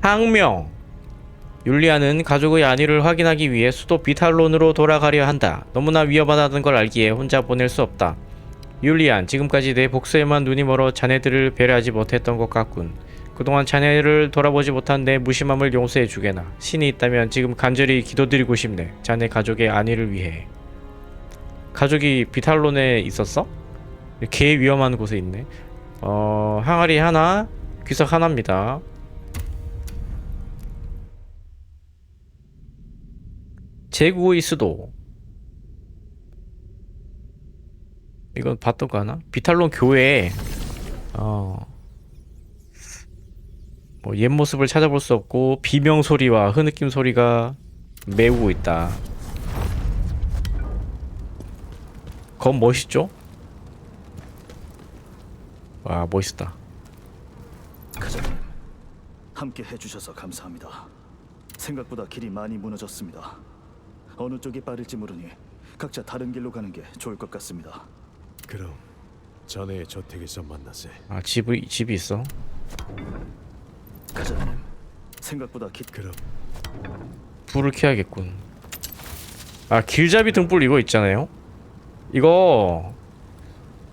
항명 율리아는 가족의 안위를 확인하기 위해 수도 비탈론으로 돌아가려 한다. 너무나 위험하다는 걸 알기에 혼자 보낼 수 없다. 율리안, 지금까지 내 복수에만 눈이 멀어 자네들을 배려하지 못했던 것 같군. 그동안 자네를 돌아보지 못한 내 무심함을 용서해 주게나. 신이 있다면 지금 간절히 기도드리고 싶네. 자네 가족의 안위를 위해. 가족이 비탈론에 있었어? 개 위험한 곳에 있네. 어, 항아리 하나, 귀석 하나입니다. 제국의 수도. 이건 봤던 거 하나? 비탈론 교회. 어. 뭐 옛 모습을 찾아볼 수 없고 비명 소리와 흐느낌 소리가 메우고 있다. 검 멋있죠? 와 멋있다. 가자님, 함께 해주셔서 감사합니다. 생각보다 길이 많이 무너졌습니다. 어느 쪽이 빠를지 모르니 각자 다른 길로 가는 게 좋을 것 같습니다. 그럼 자네의 저택에서 만나세. 아 집이 집이 있어. 가자님, 생각보다 길 그럼 불을 켜야겠군. 아 길잡이 등불 이거 있잖아요. 이거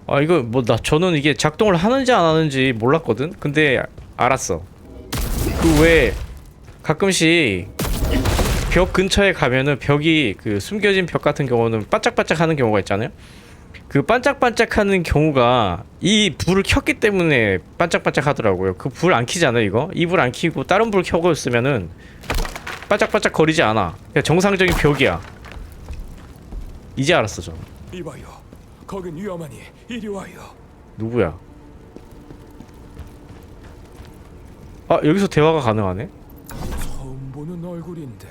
아 이거 뭐 나 저는 이게 작동을 하는지 안 하는지 몰랐거든. 근데 알았어. 그 왜 가끔씩 벽 근처에 가면은 벽이 그 숨겨진 벽 같은 경우는 반짝반짝 하는 경우가 있잖아요. 그 반짝반짝 하는 경우가 이 불을 켰기 때문에 반짝반짝 하더라고요. 그 불 안 켜잖아요, 이거. 이 불 안 켜고 다른 불 켜고 있으면은 반짝반짝 거리지 않아. 그냥 정상적인 벽이야. 이제 알았어, 저. 이봐요. 거긴 위험하니 이리 와요. 누구야? 아, 여기서 대화가 가능하네? 처음 보는 얼굴인데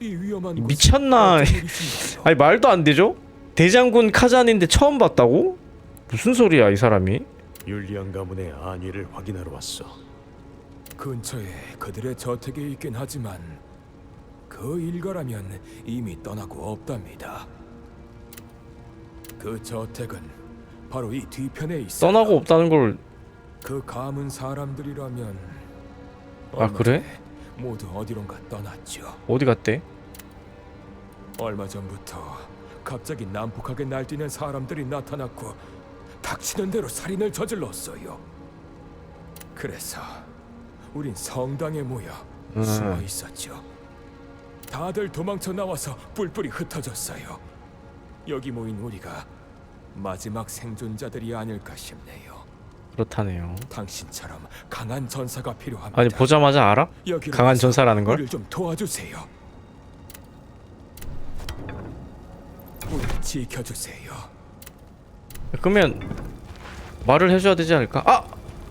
미쳤나? 아니, 말도 안 되죠? 대장군 카잔인데 처음 봤다고? 무슨 소리야, 이 사람이? 율리안 가문의 안위를 확인하러 왔어. 근처에 그들의 저택이 있긴 하지만 그 일가라면 이미 떠나고 없답니다. 그 저택은 바로 이 뒤편에 있어. 떠나고 없다는 걸, 그 가문 사람들이라면 아, 그래? 모두 어디론가 떠났죠. 어디 갔대? 얼마 전부터 갑자기 난폭하게 날뛰는 사람들이 나타났고 닥치는 대로 살인을 저질렀어요. 그래서 우린 성당에 모여 음. 숨어 있었죠. 다들 도망쳐 나와서 뿔뿔이 흩어졌어요. 여기 모인 우리가 마지막 생존자들이 아닐까 싶네요. 그렇다네요. 당신처럼 강한 전사가 필요합니다. 아니, 보자마자 알아? 여기로 강한 와서 전사라는 걸? 우리를 좀 도와주세요. 우리 지켜주세요. 그러면 말을 해줘야 되지 않을까? 아!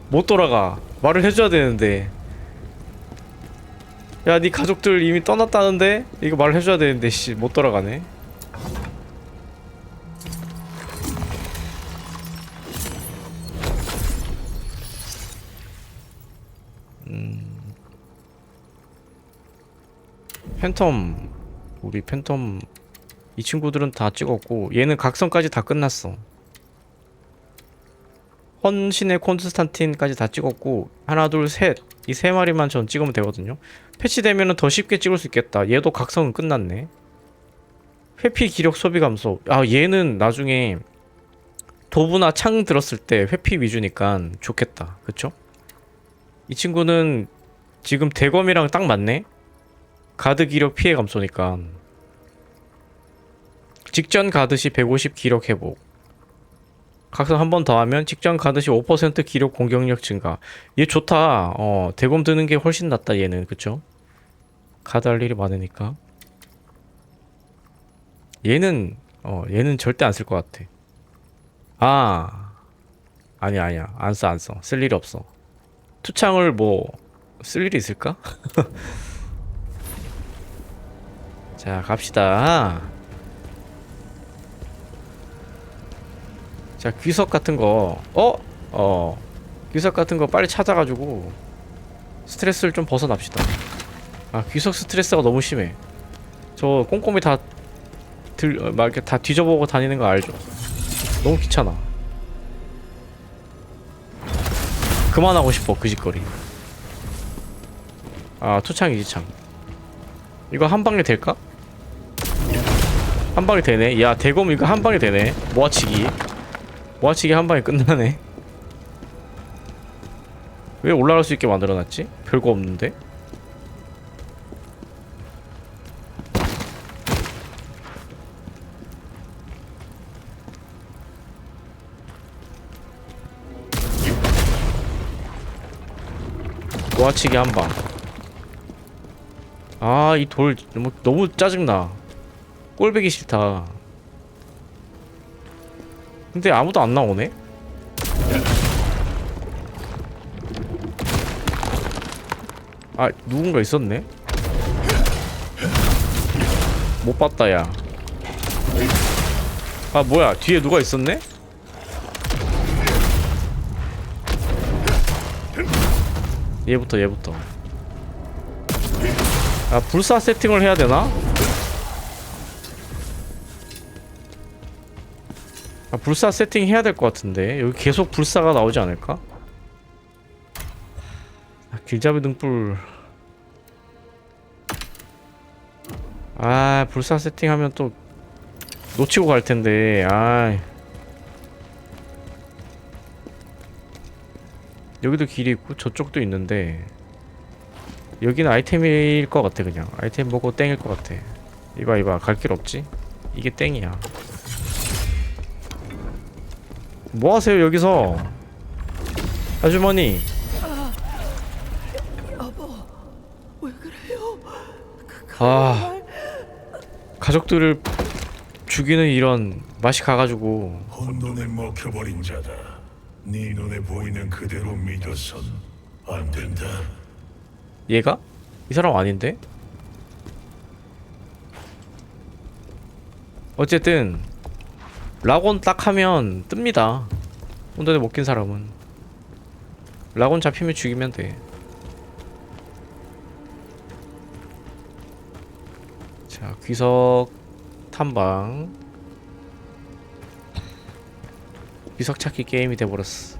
못 돌아가. 말을 해줘야 되는데. 야, 네 가족들 이미 떠났다는데? 이거 말을 해줘야 되는데, 씨, 못 돌아가네. 팬텀. 우리 팬텀. 이 친구들은 다 찍었고, 얘는 각성까지 다 끝났어. 헌신의 콘스탄틴까지 다 찍었고 하나 둘 셋 이 세 마리만 전 찍으면 되거든요 패치되면은 더 쉽게 찍을 수 있겠다 얘도 각성은 끝났네 회피 기력 소비 감소 아 얘는 나중에 도부나 창 들었을 때 회피 위주니까 좋겠다 그쵸? 이 친구는 지금 대검이랑 딱 맞네 가드 기력 피해 감소니까 직전 가듯이 150 기력 회복 각성 한 번 더 하면 직전 가듯이 5% 기록 공격력 증가. 얘 좋다. 어, 대검 드는 게 훨씬 낫다 얘는. 그쵸? 가드 할 일이 많으니까. 얘는 어, 얘는 절대 안 쓸 것 같아. 아. 아니야, 아니야. 안 써, 안 써. 쓸 일이 없어. 투창을 뭐 쓸 일이 있을까? 자, 갑시다. 자 귀석 같은 거 어? 어 귀석 같은 거 빨리 찾아가지고 스트레스를 좀 벗어납시다 아 귀석 스트레스가 너무 심해 저 꼼꼼히 다 들, 어, 막 이렇게 다 뒤져보고 다니는 거 알죠? 너무 귀찮아 그만하고 싶어 그 짓거리 아 투창이지 창 이거 한 방에 될까? 한 방에 되네. 야 대검 이거 한 방에 되네. 모아치기. 모아치기 한 방에 끝나네. 왜 올라갈 수 있게 만들어놨지? 별거 없는데? 모아치기 한방. 아 이 돌 너무, 너무 짜증나 꼴배기 싫다. 근데 아무도 안 나오네? 아 누군가 있었네? 못 봤다 야 아 뭐야? 뒤에 누가 있었네? 얘부터 얘부터. 아 불사 세팅을 해야 되나? 아 불사 세팅 해야 될 것 같은데. 여기 계속 불사가 나오지 않을까? 아, 길잡이 등불. 아 불사 세팅하면 또 놓치고 갈 텐데. 아 여기도 길이 있고 저쪽도 있는데 여기는 아이템일 것 같아 그냥. 아이템 보고 땡일 것 같아. 이봐 이봐. 갈 길 없지? 이게 땡이야 뭐 하세요 여기서 아주머니 아 가족들을 죽이는 이런 맛이 가가지고 혼돈에 먹혀버린 자다. 네 눈에 보이는 그대로 믿어선 안 된다. 얘가? 이 사람 아닌데? 어쨌든 락온 딱 하면 뜹니다. 혼돈에 먹힌 사람은. 락온 잡히면 죽이면 돼. 자, 귀석 탐방. 귀석 찾기 게임이 돼버렸어.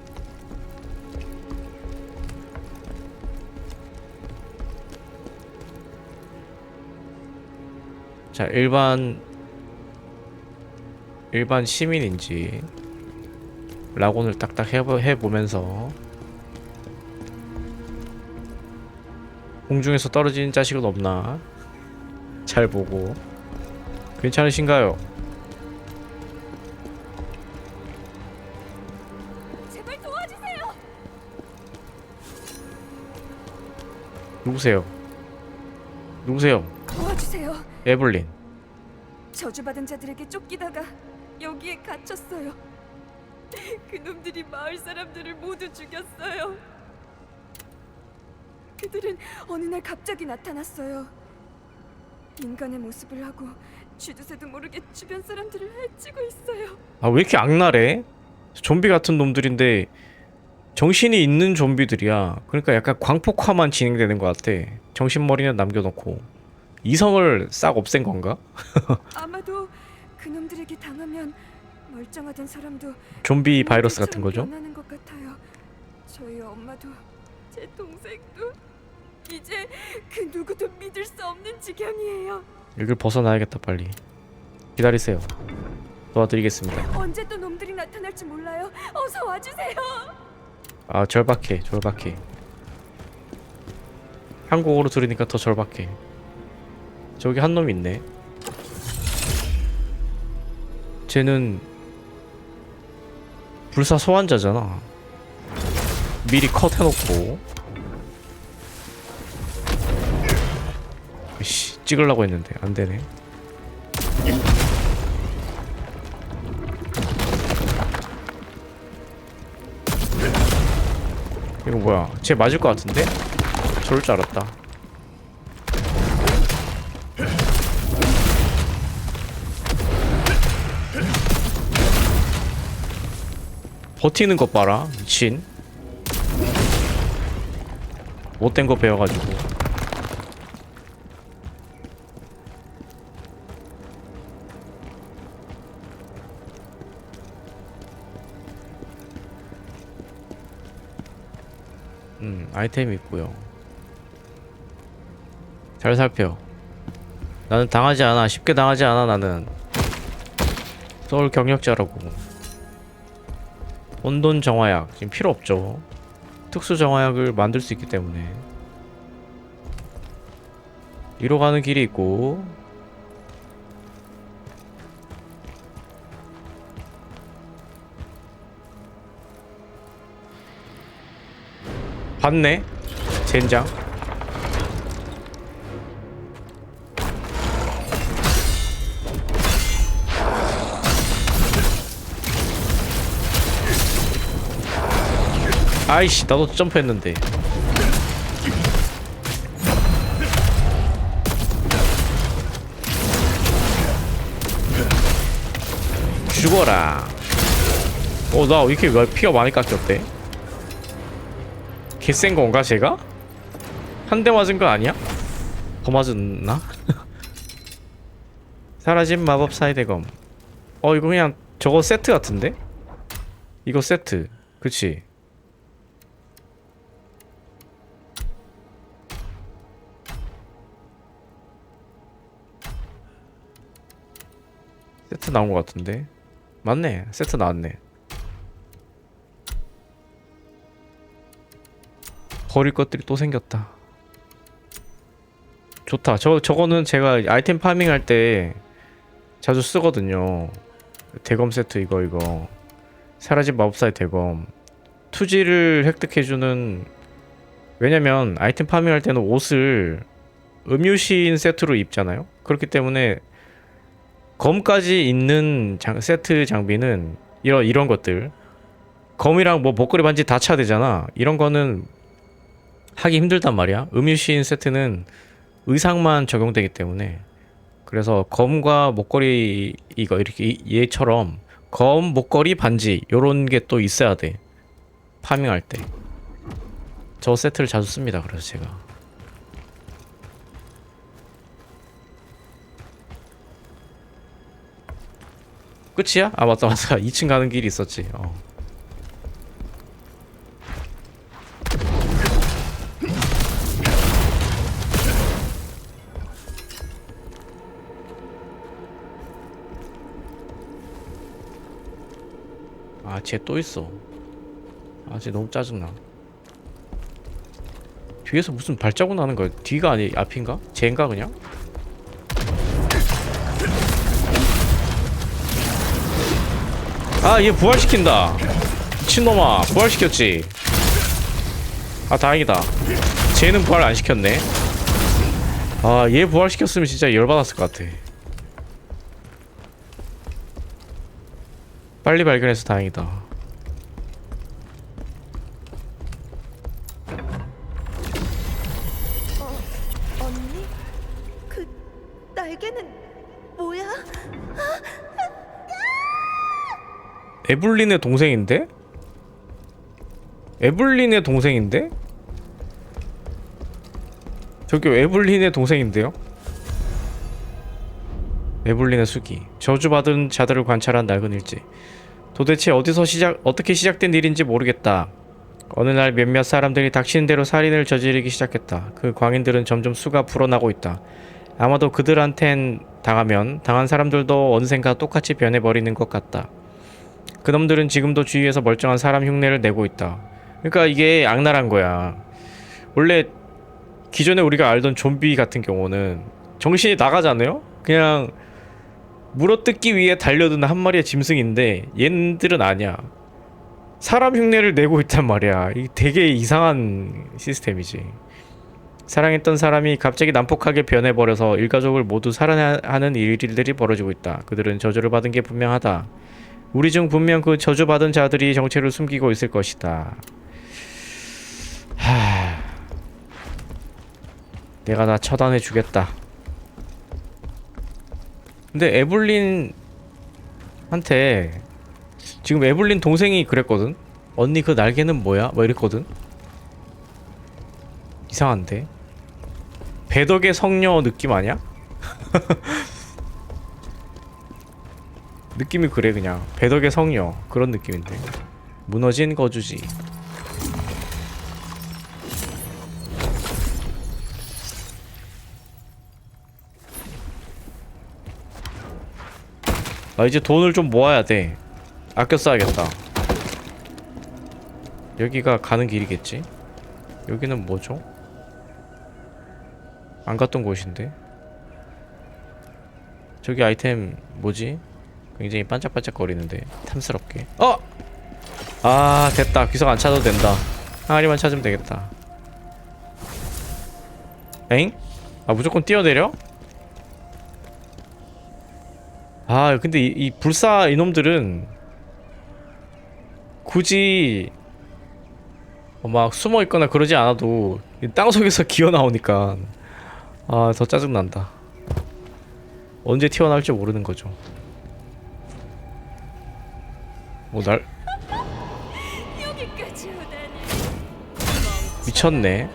자 일반 일반 시민인지 라곤을 딱딱 해보, 해보면서 공중에서 떨어지는 자식은 없나 잘 보고 괜찮으신가요? 제발 도와주세요. 누구세요? 누구세요? 도와주세요. 에블린 저주받은 자들에게 쫓기다가 여기에 갇혔어요. 그놈들이 마을 사람들을 모두 죽였어요. 그들은 어느 날 갑자기 나타났어요. 인간의 모습을 하고 쥐두새도 모르게 주변 사람들을 해치고 있어요. 아 왜 이렇게 악랄해? 좀비 같은 놈들인데 정신이 있는 좀비들이야. 그러니까 약간 광폭화만 진행되는 것 같아. 정신머리는 남겨놓고 이성을 싹 없앤 건가? 아마도 그놈들에게 당하면 멀쩡하던 사람도 좀비 바이러스 같은 거죠? 변하는 것 같아요. 저희 엄마도 제 동생도 이제 그 누구도 믿을 수 없는 지경이에요. 여길 벗어나야겠다 빨리. 기다리세요. 도와드리겠습니다. 언제 또 놈들이 나타날지 몰라요. 어서 와주세요. 아 절박해 절박해. 한국어로 들으니까 더 절박해. 저기 한놈 있네. 쟤는 불사 소환자잖아. 미리 컷 해놓고. 씨 찍으려고 했는데 안 되네. 이거 뭐야? 쟤 맞을 것 같은데? 저럴 줄 알았다. 버티는 것 봐라, 미친. 못된 거 배워가지고. 음, 아이템 있고요. 잘 살펴 나는 당하지 않아 쉽게 당하지 않아 나는 서울 경력자라고 혼돈 정화약. 지금 필요 없죠. 특수 정화약을 만들 수 있기 때문에. 이로 가는 길이 있고. 봤네. 젠장 아이씨 나도 점프했는데 죽어라 어나 왜 이렇게 왜 피가 많이 깎였대 개센 건가 제가? 한 대 맞은 거 아니야? 더 맞았나? 사라진 마법 사이대검 어 이거 그냥 저거 세트 같은데? 이거 세트 그치 세트 나온 것 같은데? 맞네 세트 나왔네. 버릴 것들이 또 생겼다. 좋다. 저, 저거는 제가 아이템 파밍 할 때 자주 쓰거든요. 대검 세트 이거 이거. 사라진 마법사의 대검. 투지를 획득해주는 왜냐면 아이템 파밍 할 때는 옷을 음유시인 세트로 입잖아요? 그렇기 때문에 검까지 있는 장, 세트 장비는 이런 이런 것들. 검이랑 뭐 목걸이 반지 다 차야 되잖아. 이런 거는 하기 힘들단 말이야. 음유시인 세트는 의상만 적용되기 때문에. 그래서 검과 목걸이 이거 이렇게 이- 얘처럼 검 목걸이 반지 요런 게 또 있어야 돼. 파밍할 때. 저 세트를 자주 씁니다 그래서 제가 끝이야? 아 맞다 맞다 2층 가는 길이 있었지 어. 아, 쟤 또 있어. 아, 쟤 너무 짜증나. 뒤에서 무슨 발자국 나는 거야? 뒤가 아니 앞인가? 쟤인가 그냥? 아, 얘 부활시킨다. 미친놈아, 부활시켰지. 아, 다행이다. 쟤는 부활 안 시켰네. 아, 얘 부활시켰으면 진짜 열받았을 것 같아. 빨리 발견해서 다행이다. 에블린의 동생인데? 에블린의 동생인데? 저기 에블린의 동생인데요? 에블린의 수기 저주받은 자들을 관찰한 낡은 일지 도대체 어디서 시작 어떻게 시작된 일인지 모르겠다 어느 날 몇몇 사람들이 닥치는 대로 살인을 저지르기 시작했다 그 광인들은 점점 수가 불어나고 있다 아마도 그들한텐 당하면 당한 사람들도 언젠가 똑같이 변해버리는 것 같다 그놈들은 지금도 주위에서 멀쩡한 사람 흉내를 내고 있다. 그러니까 이게 악랄한 거야. 원래 기존에 우리가 알던 좀비 같은 경우는 정신이 나가잖아요? 그냥 물어뜯기 위해 달려드는 한 마리의 짐승인데 얘들은 아니야. 사람 흉내를 내고 있단 말이야. 이게 되게 이상한 시스템이지. 사랑했던 사람이 갑자기 난폭하게 변해버려서 일가족을 모두 살해하는 일들이 벌어지고 있다. 그들은 저주를 받은 게 분명하다. 우리 중 분명 그 저주받은 자들이 정체를 숨기고 있을 것이다. 하... 내가 다 처단해 주겠다. 근데 에블린한테 지금 에블린 동생이 그랬거든. 언니 그 날개는 뭐야? 뭐 이랬거든. 이상한데. 배덕의 성녀 느낌 아니야? 느낌이 그래 그냥. 배덕의 성이요 그런 느낌인데. 무너진 거주지. 나 이제 돈을 좀 모아야 돼. 아껴 써야겠다. 여기가 가는 길이겠지? 여기는 뭐죠? 안 갔던 곳인데? 저기 아이템 뭐지? 굉장히 반짝반짝 거리는데 탐스럽게 어! 아 됐다 귀석 안 찾아도 된다 항아리만 찾으면 되겠다 엥? 아 무조건 뛰어내려? 아 근데 이, 이 불사 이놈들은 굳이 어, 막 숨어 있거나 그러지 않아도 이 땅속에서 기어 나오니까 아 더 짜증 난다. 언제 튀어나올지 모르는 거죠. 뭐날 여기까지 오다니. 미쳤네.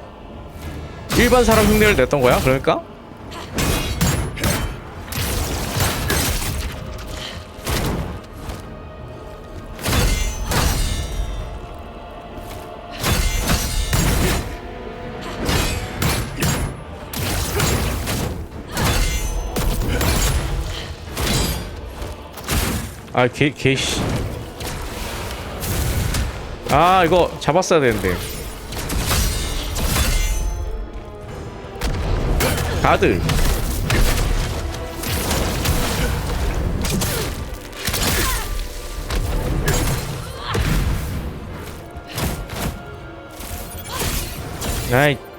일반 사람 흉내를 냈던 거야? 그러니까? 아, 개, 개, 씨. 아, 이거 잡았어야 되는데. 가드. 아이.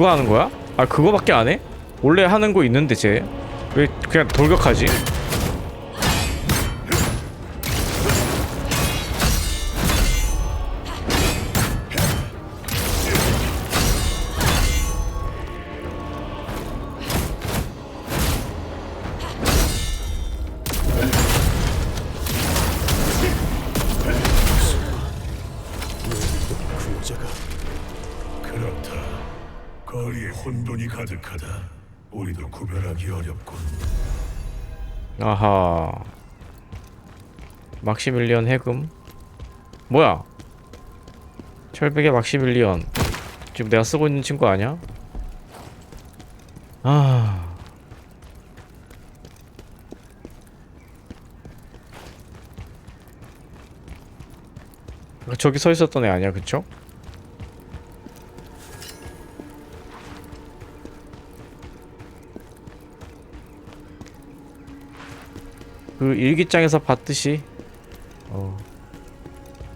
그거 하는 거야? 아 그거밖에 안 해? 원래 하는 거 있는데 쟤 왜 그냥 돌격하지? 거리에 혼돈이 가득하다. 우리도 구별하기 어렵군. 아하 막시밀리언 해금 뭐야 철벽의 막시밀리언 지금 내가 쓰고 있는 친구 아니야? 아 저기 서 있었던 애 아니야 그쵸? 그 일기장에서 봤듯이 어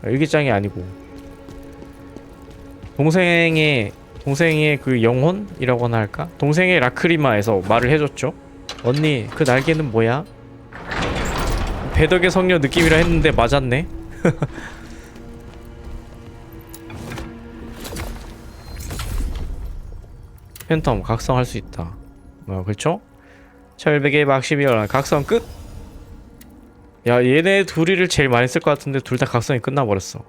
아, 일기장이 아니고 동생의 동생의 그 영혼이라고나 할까? 동생의 라크리마에서 말을 해줬죠. 언니 그 날개는 뭐야? 배덕의 성녀 느낌이라 했는데 맞았네. 팬텀 각성할 수 있다. 어 그렇죠? 철벽의 막심이라 각성 끝. 야 얘네 둘이를 제일 많이 쓸 것 같은데 둘 다 각성이 끝나버렸어.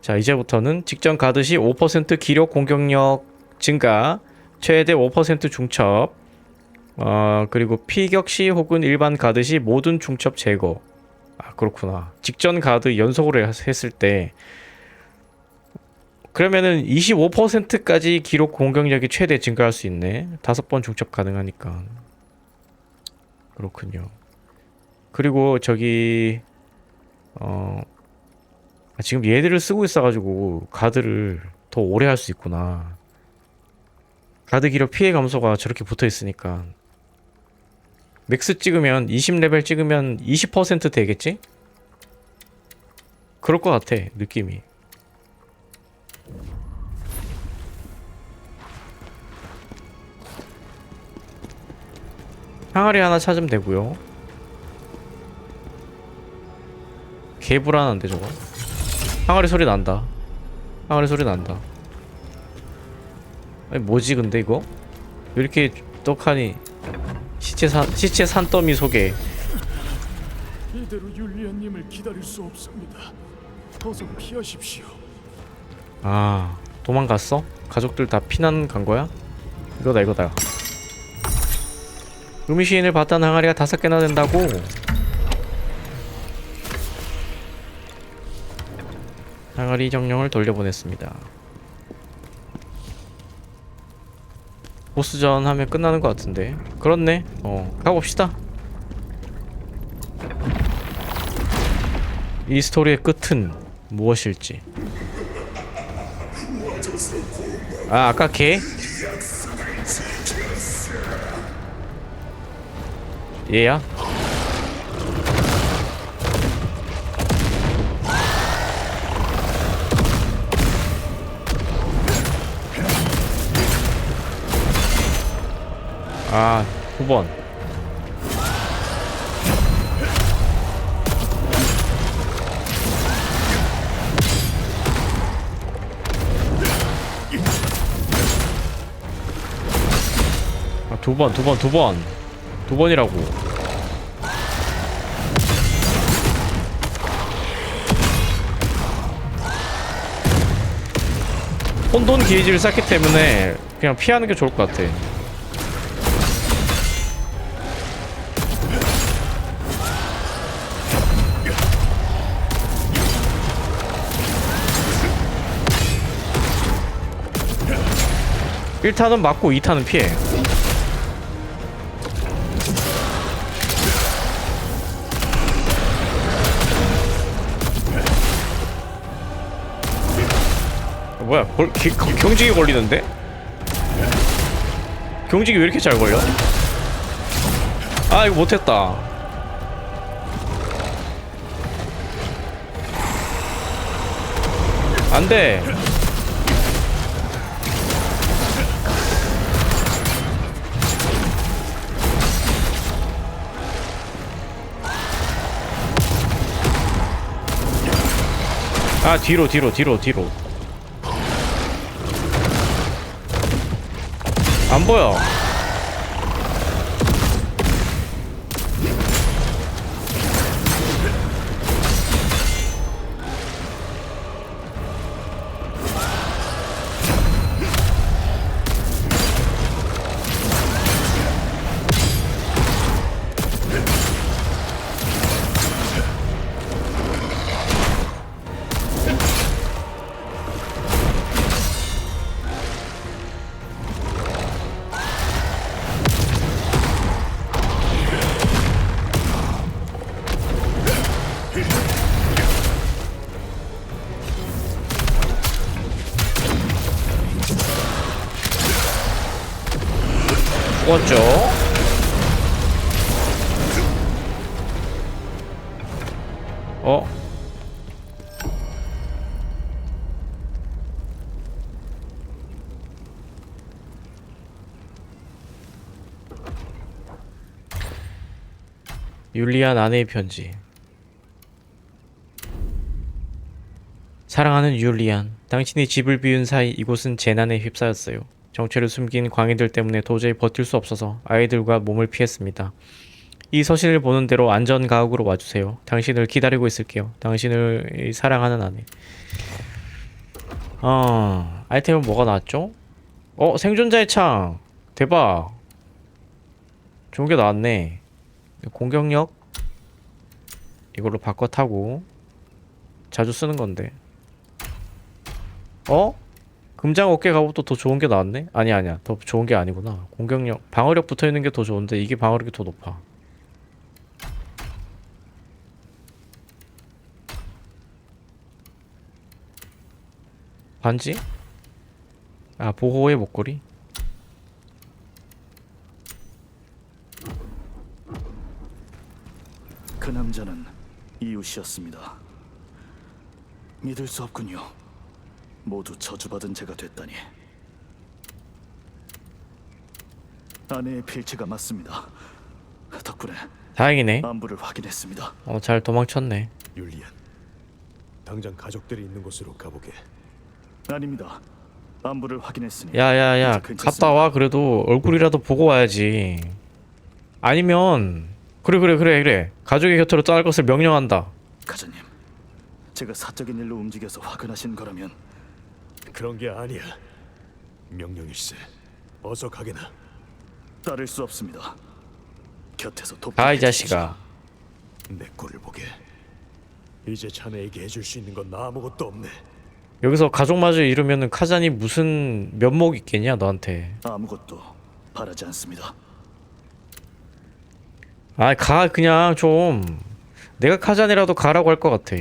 자 이제부터는 직전 가듯이 5% 기력 공격력 증가 최대 5% 중첩 어 그리고 피격 시 혹은 일반 가듯이 모든 중첩 제거. 아 그렇구나. 직전 가드 연속으로 했- 했을 때. 그러면은 25%까지 기록 공격력이 최대 증가할 수 있네. 다섯 번 중첩 가능하니까. 그렇군요 그리고 저기 어 아, 지금 얘들을 쓰고 있어가지고 가드를 더 오래 할 수 있구나. 가드 기력 피해 감소가 저렇게 붙어 있으니까 맥스 찍으면 20레벨 찍으면 20% 되겠지? 그럴 것 같아 느낌이. 항아리 하나 찾으면 되고요. 개 불안한데 저거? 항아리 소리 난다. 항아리 소리 난다. 아니 뭐지 근데 이거? 왜 이렇게 떡하니? 시체 산 시체 산더미 속에. 이대로 율리안님을 기다릴 수 없습니다. 어서 피하십시오. 아 도망갔어? 가족들 다 피난 간 거야? 이거다 이거다. 의미 시인을 봤다는 항아리가 다섯 개나 된다고 항아리 정령을 돌려보냈습니다. 보스전 하면 끝나는 것 같은데 그렇네 어 가봅시다 이 스토리의 끝은 무엇일지 아 아까 걔? 얘야? 아, 9번. 아, 두 번, 두 번, 두 번. 두 번이라고. 혼돈 게이지를 쌓기 때문에 그냥 피하는 게 좋을 것 같아. 일탄은 맞고 이탄은 피해. 어, 뭐야? 골, 기, 기- 경직이 걸리는데? 경직이 왜 이렇게 잘 걸려? 아 이거 못했다. 안 돼. 아 뒤로 뒤로 뒤로 뒤로. 안 보여 어? 율리안 아내의 편지 사랑하는 율리안, 당신이 집을 비운 사이 이곳은 재난에 휩싸였어요. 정체를 숨긴 광인들 때문에 도저히 버틸 수 없어서 아이들과 몸을 피했습니다. 이 서신을 보는 대로 안전 가옥으로 와주세요. 당신을 기다리고 있을게요. 당신을 사랑하는 아내. 어, 아이템은 뭐가 나왔죠? 어, 생존자의 창. 대박. 좋은 게 나왔네. 공격력 이걸로 바꿔 타고 자주 쓰는 건데. 어? 금장 어깨 갑옷도 더 좋은 게 나왔네? 아니 아니야 더 좋은 게 아니구나 공격력 방어력 붙어 있는 게 더 좋은데 이게 방어력이 더 높아 반지? 아 보호의 목걸이? 그 남자는 이웃이었습니다. 믿을 수 없군요. 모두 저주받은 제가 됐다니. 아내의 필체가 맞습니다. 덕분에 다행이네 안부를 확인했습니다. 어 잘 도망쳤네 율리안. 당장 가족들이 있는 곳으로 가보게. 아닙니다. 안부를 확인했으니 야야야. 갔다 와 그래도 얼굴이라도 보고 와야지 아니면 그래 그래 그래 그래 가족의 곁으로 떠날 것을 명령한다 가자님, 제가 사적인 일로 움직여서 화근하신 거라면 그런 게 아니야. 명령일세. 어서 가게나. 따를 수 없습니다. 곁에서 돕. 가이 자식아 내 꼴을 보게. 이제 자네에게 해줄 수 있는 건 아무것도 없네. 여기서 가족마저 이루면은 카잔이 무슨 면목 있겠냐 너한테. 아무것도 바라지 않습니다. 아 가 그냥 좀. 내가 카잔이라도 가라고 할 것 같아